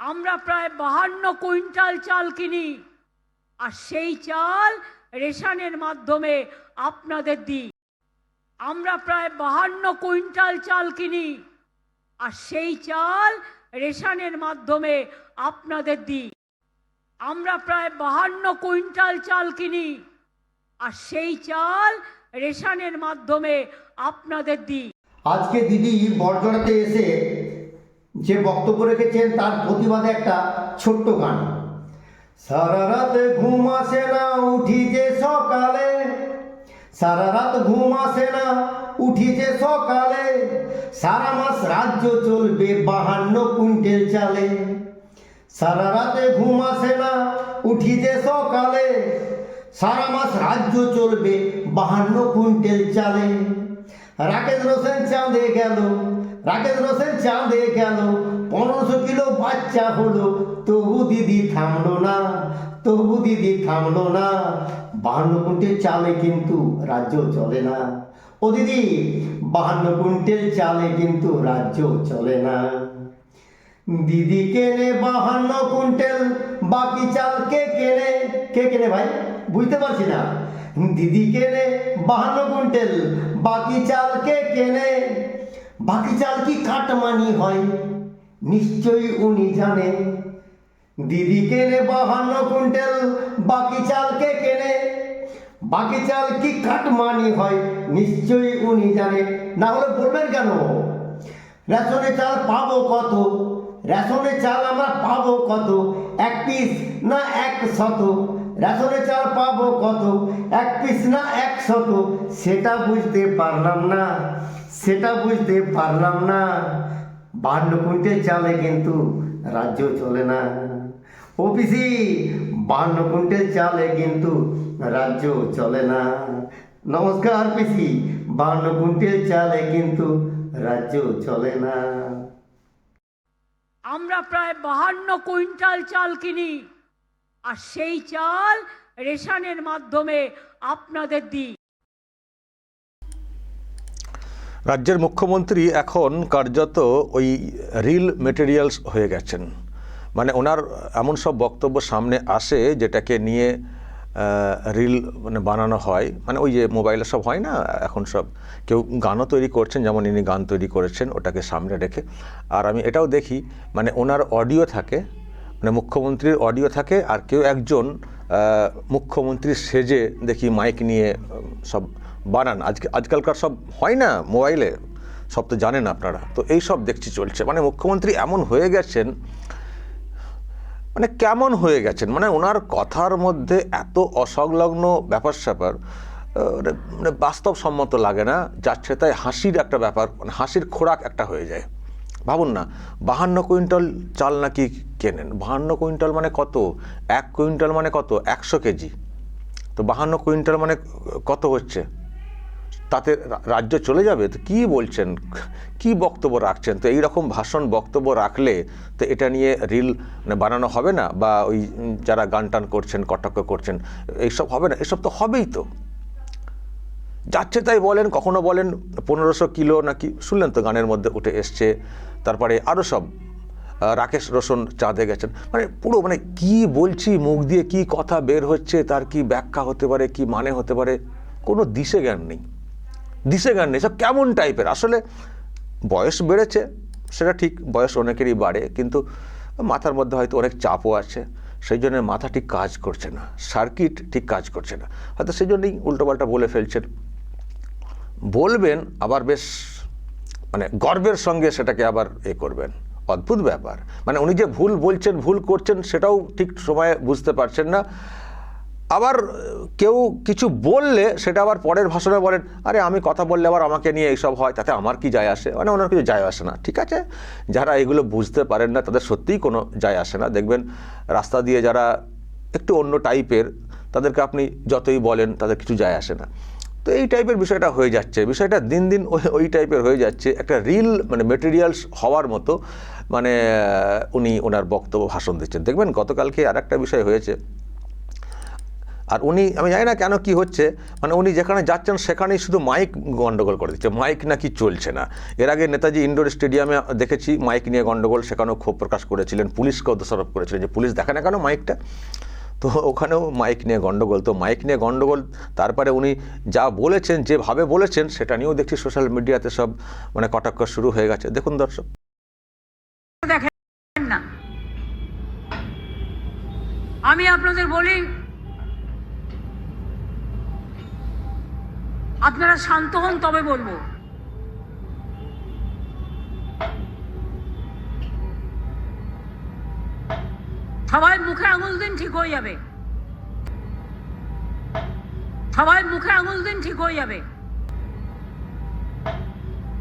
আমরা প্রায় বাহান্ন কুইন্টাল চাল কিনি, আর সেই চাল রেশনের মাধ্যমে আপনাদের দিই। আমরা প্রায় বাহান্ন কুইন্টাল চাল কিনি, আর সেই চাল রেশনের মাধ্যমে আপনাদের দিই। আমরা প্রায় বাহান্ন কুইন্টাল চাল কিনি, আর সেই চাল রেশনের মাধ্যমে আপনাদের দিই। আজকে দিদি বরজড়াতে এসে যে বক্তব্য রেখেছেন তার প্রতিবাদে একটা ছোট্ট গান। সারা রাত ঘুম আসে না উঠি যে সকালে। সারা রাত ঘুম আসে না উঠি যে সকালে। সারা মাস রাজ্য চলবে বাহান্ন কুইন্টেল চালে। সারা রাতে ঘুম আসে না উঠি যে সকালে। সারা মাস রাজ্য চলবে বাহান্ন কুইন্টেল চালে। রাকেশ রোশন চাঁদে গেল রাকেশ রোশন চাঁদে গেল। পনেরোশো কিলো বাচ্চা হলো। তবু দিদি থামলো না, তবু দিদি থামলো না। বাহান্ন কুইন্টেল চালে কিন্তু রাজ্য চলে না। ও দিদি, বাহান্ন কুইন্টেল চালে কিন্তু রাজ্য চলে না। দিদি কেনে বাহান্ন কুইন্টাল বাকি চাল কে কেনে? কে কেনে ভাই? বুঝতে পারছি না। দিদি কেনে বাহান্ন কুইন্টাল বাকি চাল কে কেনে? বাকি চাল কি কাটমানি হয়? নিশ্চয়ই উনি জানে দিদি কেনে বাহান্ন কুইন্টাল, বাকি চালকে কেনে? বাকি চাল কি কাটমানি হয়? নিশ্চয়ই উনি জানে না হলে বলবেন কেন? রেশনে চাল পাবো কত? রেশনে চাল আমরা পাবো কত? এক পিস না এক শত? রেশনে চাল পাবো কত? এক পিস না এক শত? সেটা বুঝতে পারলাম না। সেটা বুঝতে পারলাম না। বান্ন কুইন্টাল চালে কিন্তু রাজ্য চলে না। ও পিসি বান্ন কুইন্টাল চালে কিন্তু রাজ্য চলে না। নমস্কার পিসি, বান্ন কুইন্টাল চালে কিন্তু রাজ্য চলে না। আমরা প্রায় বাহান্ন কুইন্টাল চাল কিনি। আর সেই চাল রেশনের মাধ্যমে আপনাদের দিই। রাজ্যের মুখ্যমন্ত্রী এখন কার্যত ওই রিল মেটেরিয়ালস হয়ে গেছেন। মানে ওনার এমন সব বক্তব্য সামনে আসে যেটাকে নিয়ে রিল মানে বানানো হয়। মানে ওই যে মোবাইলে সব হয় না, এখন সব কেউ গানও তৈরি করছেন, যেমন ইনি গান তৈরি করেছেন, ওটাকে সামনে রেখে। আর আমি এটাও দেখি মানে ওনার অডিও থাকে মানে মুখ্যমন্ত্রীর অডিও থাকে আর কেউ একজন আহ, মুখ্যমন্ত্রী সেজে দেখি মাইক নিয়ে সব বানান। আজকে আজকালকার সব হয় না মোবাইলে সব তো জানেন আপনারা। তো এই সব দেখছি চলছে। মানে মুখ্যমন্ত্রী এমন হয়ে গেছেন মানে কেমন হয়ে গেছেন? মানে ওনার কথার মধ্যে এত অসংলগ্ন ব্যাপার স্যাপার মানে মানে বাস্তবসম্মত লাগে না। যাচ্ছে তাই হাসির একটা ব্যাপার মানে হাসির খোরাক একটা হয়ে যায়। ভাবুন না, বাহান্ন কুইন্টাল চাল নাকি কেনেন? বাহান্ন কুইন্টাল মানে কত? এক কুইন্টাল মানে কত? একশো কেজি। তো বাহান্ন কুইন্টাল মানে কত হচ্ছে? তাতে রাজ্য চলে যাবে? তো কী বলছেন? কি বক্তব্য রাখছেন? তো এই রকম ভাষণ বক্তব্য রাখলে তো এটা নিয়ে রিল মানে বানানো হবে না? বা ওই যারা গান টান করছেন, কটাক্ষ করছেন, এইসব হবে না? এসব তো হবেই তো। যাচ্ছে তাই বলেন, কখনো বলেন, পনেরোশো কিলো নাকি, শুনলেন তো গানের মধ্যে উঠে এসছে, তারপরে আরও সব রাকেশ রোশন চাঁদে গেছেন। মানে পুরো মানে কি বলছি, মুখ দিয়ে কি কথা বের হচ্ছে, তার কি ব্যাখ্যা হতে পারে, কি মানে হতে পারে, কোনো দিশে জ্ঞান নেই। দিশে জ্ঞান নেই, সব কেমন টাইপের। আসলে বয়স বেড়েছে, সেটা ঠিক, বয়স অনেকেরই বাড়ে, কিন্তু মাথার মধ্যে হয়তো অনেক চাপও আছে, সেই জন্য মাথা ঠিক কাজ করছে না, সার্কিট ঠিক কাজ করছে না। হয়তো সেই জন্যই উল্টোপাল্টা বলে ফেলছেন। বলবেন, আবার বেশ মানে গর্বের সঙ্গে সেটাকে আবার এ করবেন। অদ্ভুত ব্যাপার। মানে উনি যে ভুল বলছেন, ভুল করছেন, সেটাও ঠিক সময়ে বুঝতে পারছেন না। আবার কেউ কিছু বললে সেটা আবার পরের ভাষণে বলেন, আরে, আমি কথা বললে আবার আমাকে নিয়ে এইসব হয়, তাতে আমার কি যায় আসে? মানে ওনার কিছু যায় আসে না, ঠিক আছে? যারা এগুলো বুঝতে পারেন না, তাদের সত্যিই কোনো যায় আসে না। দেখবেন, রাস্তা দিয়ে যারা একটু অন্য টাইপের তাদেরকে আপনি যতই বলেন, তাদের কিছু যায় আসে না। তো এই টাইপের বিষয়টা হয়ে যাচ্ছে। বিষয়টা দিন দিন ওই ওই টাইপের হয়ে যাচ্ছে। একটা রিল মানে মেটেরিয়ালস হওয়ার মতো মানে উনি ওনার বক্তব্য ভাষণ দিচ্ছেন। দেখবেন গতকালকে আর একটা বিষয় হয়েছে। আর উনি, আমি জানি না কেন কি হচ্ছে মানে উনি যেখানে যাচ্ছেন সেখানেই শুধু মাইক গন্ডগোল করে দিচ্ছে। মাইক নাকি চলছে না। এর আগে নেতাজি ইন্ডোর স্টেডিয়ামে দেখেছি মাইক নিয়ে গন্ডগোল, সেখানেও ক্ষোভ প্রকাশ করেছিলেন। পুলিশকেও দোষারোপ করেছিলেন যে পুলিশ দেখে না কেন মাইকটা? তো ওখানেও মাইক নিয়ে গন্ডগোল। তো মাইক নিয়ে গন্ডগোল, তারপরে উনি যা বলেছেন, যেভাবে বলেছেন, সেটা নিয়েও দেখছি সোশ্যাল মিডিয়াতে সব মানে কটাক্ষ শুরু হয়ে গেছে। দেখুন দর্শক। দেখেন না। আমি আপনাদের বলি, আপনারা শান্ত হন, তবে বলব। সবাই মুখে আঙুল দিন ঠিক হয়ে যাবে। সবাই মুখে আঙুল দিন ঠিক হয়ে যাবে।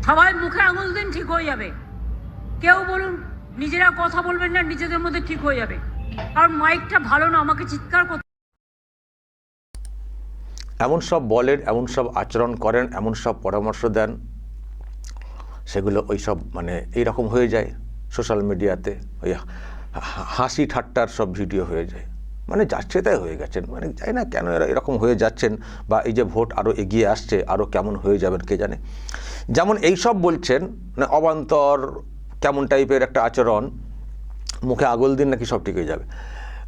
সবাই মুখে আঙুল দিন ঠিক হয়ে যাবে। কেউ বলুন, নিজেরা কথা বলবেন না, নিজেদের মধ্যে ঠিক হয়ে যাবে। কারণ মাইকটা ভালো না, আমাকে চিৎকার করতে এমন সব বলেন, এমন সব আচরণ করেন, এমন সব পরামর্শ দেন, সেগুলো ওই সব মানে এইরকম হয়ে যায় সোশ্যাল মিডিয়াতে ওই হাসি ঠাট্টার সব ভিডিও হয়ে যায়। মানে যাচ্ছে তাই হয়ে গেছেন। মানে যাই না কেন এরা এরকম হয়ে যাচ্ছেন বা এই যে ভোট আরও এগিয়ে আসছে আরও কেমন হয়ে যাবেন কে জানে। যেমন এই সব বলছেন মানে অবান্তর কেমন টাইপের একটা আচরণ, মুখে আগল দিন নাকি সব ঠিক হয়ে যাবে।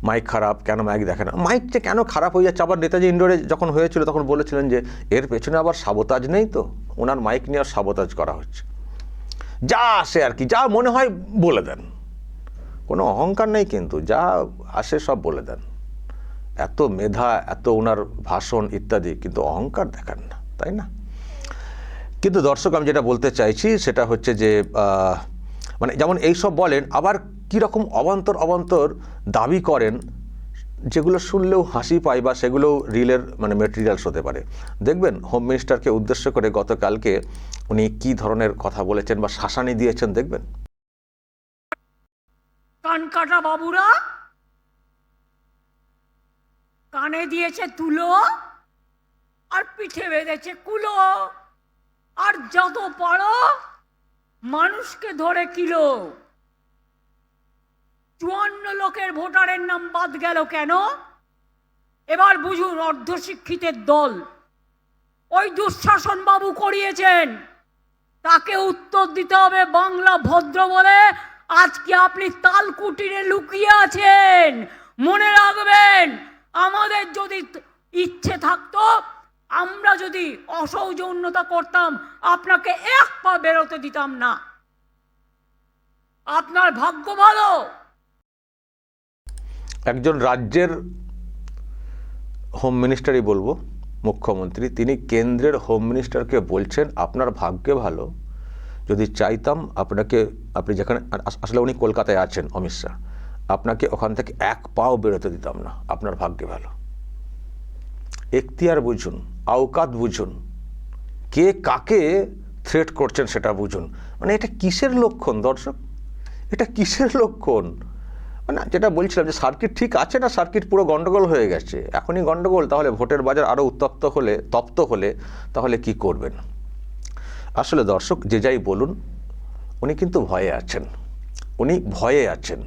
মাইক খারাপ, কেন মাইক দেখে না? মাইক যে কেন খারাপ হয়ে যাচ্ছে? আবার নেতাজি ইন্ডোরে যখন হয়েছিল তখন বলেছিলেন যে, এর পেছনে আবার সাবতাজ নেই তো? ওনার মাইক নিয়ে আর সাবতাজ করা হচ্ছে। যা আসে আর কি, যা মনে হয় বলে দেন। কোনো অহংকার নেই কিন্তু, যা আসে সব বলে দেন। এত মেধা, এত ওনার ভাষণ ইত্যাদি, কিন্তু অহংকার দেখান না, তাই না? কিন্তু দর্শক, আমি যেটা বলতে চাইছি সেটা হচ্ছে যে মানে যেমন এইসব বলেন, আবার কীরকম অবান্তর অবান্তর দাবি করেন, যেগুলো শুনলেও হাসি পায় বা সেগুলো রিলের মানে মেটেরিয়ালস হতে পারে। দেখবেন হোম মিনিস্টারকে উদ্দেশ্য করে গতকালকে উনি কি ধরনের কথা বলেছেন বা শাসানি দিয়েছেন, দেখবেন? কান কাটা বাবুরা। কানে দিয়েছে তুলো আর পিঠে বেঁধেছে কুলো। আর যত পারো মানুষকে ধরে কিলো। চুয়ান্ন লোকের ভোটারের নাম বাদ গেল কেন? এবার বুঝুন অর্ধশিক্ষিতের দল। ওই দুঃশাসন বাবু করিয়েছেন। তাকে উত্তর দিতে হবে বাংলা ভদ্র বলে। আজকে আপনি তাল কুটিরে লুকিয়ে আছেন। মনে রাখবেন, আমাদের যদি ইচ্ছে থাকতো, আমরা যদি অসৌজন্যতা করতাম, আপনাকে এক পা বেরোতে দিতাম না। আপনার ভাগ্য ভালো। একজন রাজ্যের হোম মিনিস্টারই বলব, মুখ্যমন্ত্রী, তিনি কেন্দ্রের হোম মিনিস্টারকে বলছেন, আপনার ভাগ্যে ভালো। যদি চাইতাম আপনাকে, আপনি যেখানে আসলে উনি কলকাতায় আছেন, অমিত শাহ, আপনাকে ওখান থেকে এক পাও বেরোতে দিতাম না। আপনার ভাগ্যে ভালো। এখতিয়ার বুঝুন, আওকাত বুঝুন, কে কাকে থ্রেট করছেন সেটা বুঝুন। মানে এটা কিসের লক্ষণ দর্শক? এটা কিসের লক্ষণ? মানে যেটা বলছিলাম যে সার্কিট ঠিক আছে না, সার্কিট পুরো গন্ডগোল হয়ে গেছে। এখনই গন্ডগোল, তাহলে ভোটের বাজার আরও উত্তপ্ত হলে, তপ্ত হলে তাহলে কি করবেন? আসলে দর্শক, যে যাই বলুন, উনি কিন্তু ভয়ে আছেন। উনি ভয়ে আছেন,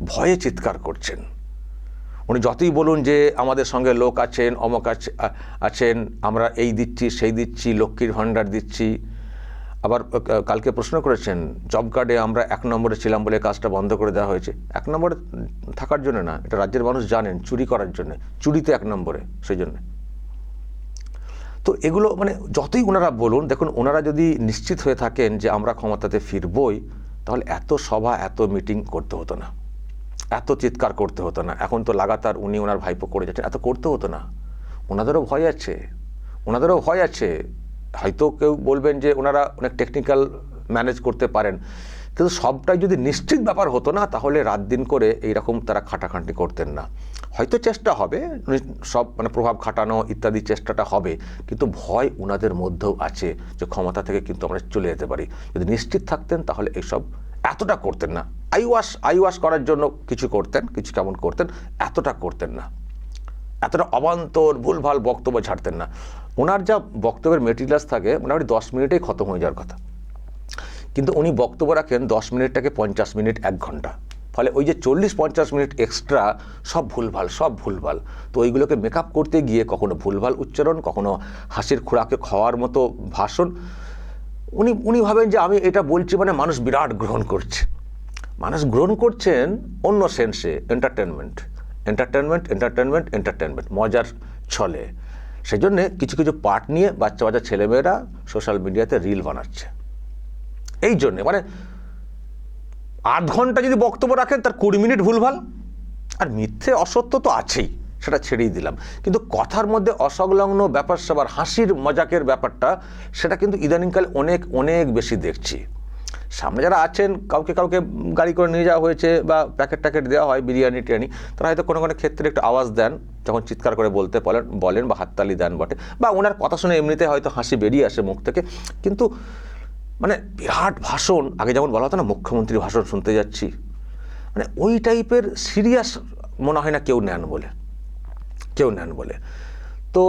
ভয়ে চিৎকার করছেন। উনি যতই বলুন যে আমাদের সঙ্গে লোক আছেন, অমক আছে- আছেন, আমরা এই দিচ্ছি, সেই দিচ্ছি, লক্ষ্মীর ভাণ্ডার দিচ্ছি। আবার কালকে প্রশ্ন করেছেন, জব কার্ডে আমরা এক নম্বরে ছিলাম বলে কাজটা বন্ধ করে দেওয়া হয়েছে। এক নম্বরে থাকার জন্য না, এটা রাজ্যের মানুষ জানেন, চুরি করার জন্য, চুরিতে এক নম্বরে, সেই জন্য। তো এগুলো মানে যতই ওনারা বলুন, দেখুন, ওনারা যদি নিশ্চিত হয়ে থাকেন যে আমরা ক্ষমতাতে ফিরবই, তাহলে এত সভা, এত মিটিং করতে হতো না। এত চিৎকার করতে হতো না। এখন তো লাগাতার উনি ওনার ভাইপো করে যাচ্ছেন, এত করতে হতো না। ওনাদেরও ভয় আছে। ওনাদেরও ভয় আছে। হয়তো কেউ বলবেন যে ওনারা অনেক টেকনিক্যাল ম্যানেজ করতে পারেন। কিন্তু সবটাই যদি নিশ্চিত ব্যাপার হতো না, তাহলে রাত দিন করে এইরকম তারা খাটাখাটি করতেন না। হয়তো চেষ্টা হবে সব মানে প্রভাব খাটানো ইত্যাদি চেষ্টাটা হবে, কিন্তু ভয় ওনাদের মধ্যেও আছে যে ক্ষমতা থেকে কিন্তু আমরা চলে যেতে পারি। যদি নিশ্চিত থাকতেন, তাহলে এইসব এতটা করতেন না। আই ওয়াশ আই ওয়াশ করার জন্য কিছু করতেন, কিছু কেমন করতেন, এতটা করতেন না। এতটা অবান্তর, ভুলভাল বক্তব্য ছাড়তেন না। ওনার যা বক্তব্যের মেটেরিয়ালস থাকে, মোটামুটি দশ মিনিটেই খতম হয়ে যাওয়ার কথা। কিন্তু উনি বক্তব্য রাখেন দশ মিনিটটাকে পঞ্চাশ মিনিট এক ঘণ্টা। ফলে ওই যে চল্লিশ পঞ্চাশ মিনিট এক্সট্রা সব ভুলভাল সব ভুলভাল। তো ওইগুলোকে মেকআপ করতে গিয়ে কখনো ভুলভাল উচ্চারণ, কখনো হাসির খোরাকে খাওয়ার মতো ভাষণ। উনি উনি ভাবেন যে আমি এটা বলছি মানে মানুষ বিরাট গ্রহণ করছে। মানুষ গ্রহণ করছেন অন্য সেন্সে এন্টারটেনমেন্ট এন্টারটেনমেন্ট এন্টারটেনমেন্ট এন্টারটেনমেন্ট মজার ছলে। সেই জন্যে কিছু কিছু পার্ট নিয়ে বাচ্চা বাচ্চা ছেলেমেয়েরা সোশ্যাল মিডিয়াতে রিল বানাচ্ছে। এই জন্যে মানে আধ ঘণ্টা যদি বক্তব্য রাখেন, তার কুড়ি মিনিট ভুলভাল। আর মিথ্যে অসত্য তো আছেই, সেটা ছেড়েই দিলাম। কিন্তু কথার মধ্যে অসংলগ্ন ব্যাপার স্যাপার হাসির মজাকের ব্যাপারটা, সেটা কিন্তু ইদানিংকালে অনেক অনেক বেশি দেখছি। সামনে যারা আছেন, কাউকে কাউকে গাড়ি করে নিয়ে যাওয়া হয়েছে বা প্যাকেট ট্যাকেট দেওয়া হয়, বিরিয়ানি টিরিয়ানি, তারা হয়তো কোনো কোনো ক্ষেত্রে একটু আওয়াজ দেন, যখন চিৎকার করে বলতে বলেন বলেন বা হাততালি দেন বটে, বা ওনার কথা শুনে এমনিতে হয়তো হাসি বেরিয়ে আসে মুখ থেকে। কিন্তু মানে বিরাট ভাষণ, আগে যেমন বলা হতো না মুখ্যমন্ত্রী ভাষণ শুনতে যাচ্ছি মানে ওই টাইপের সিরিয়াস মনে হয় না কেউ নেন বলে, কেউ নেন বলে। তো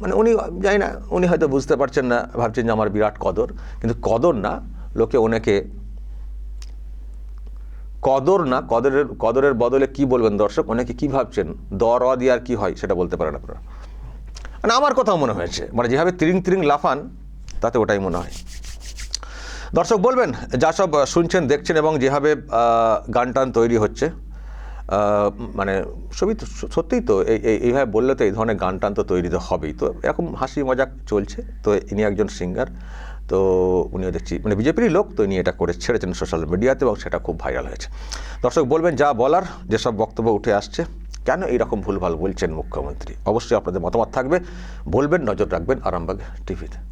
মানে উনি, জানি না, উনি হয়তো বুঝতে পারছেন না, ভাবছেন যে আমার বিরাট কদর, কিন্তু কদর না, লোকে ওনাকে কদর না, কদরের কদরের বদলে কি বলবেন দর্শক অনেকে কি ভাবছেন? দর অ দিয়ে আর কি হয়, সেটা বলতে পারেন আপনারা। মানে আমার কথাও মনে হয়েছে মানে যেভাবে তিরিং তিরিং লাফান, তাতে ওটাই মনে হয়। দর্শক, বলবেন, যা সব শুনছেন, দেখছেন এবং যেভাবে গান টান তৈরি হচ্ছে মানে সবই তো সত্যিই তো, এই, এই- এইভাবে বললে তো এই ধরনের গান টান তো তৈরি তো হবেই। তো এরকম হাসি মজাক চলছে। তো ইনি একজন সিঙ্গার, তো উনিও দেখছি মানে বিজেপিরই লোক, তো ইনি এটা করে ছেড়েছেন সোশ্যাল মিডিয়াতে এবং সেটা খুব ভাইরাল হয়েছে। দর্শক, বলবেন, যা বলার, যেসব বক্তব্য উঠে আসছে, কেন এইরকম ভুলভাল বলছেন মুখ্যমন্ত্রী? অবশ্যই আপনাদের মতামত থাকবে। বলবেন, নজর রাখবেন আরামবাগ টিভিতে।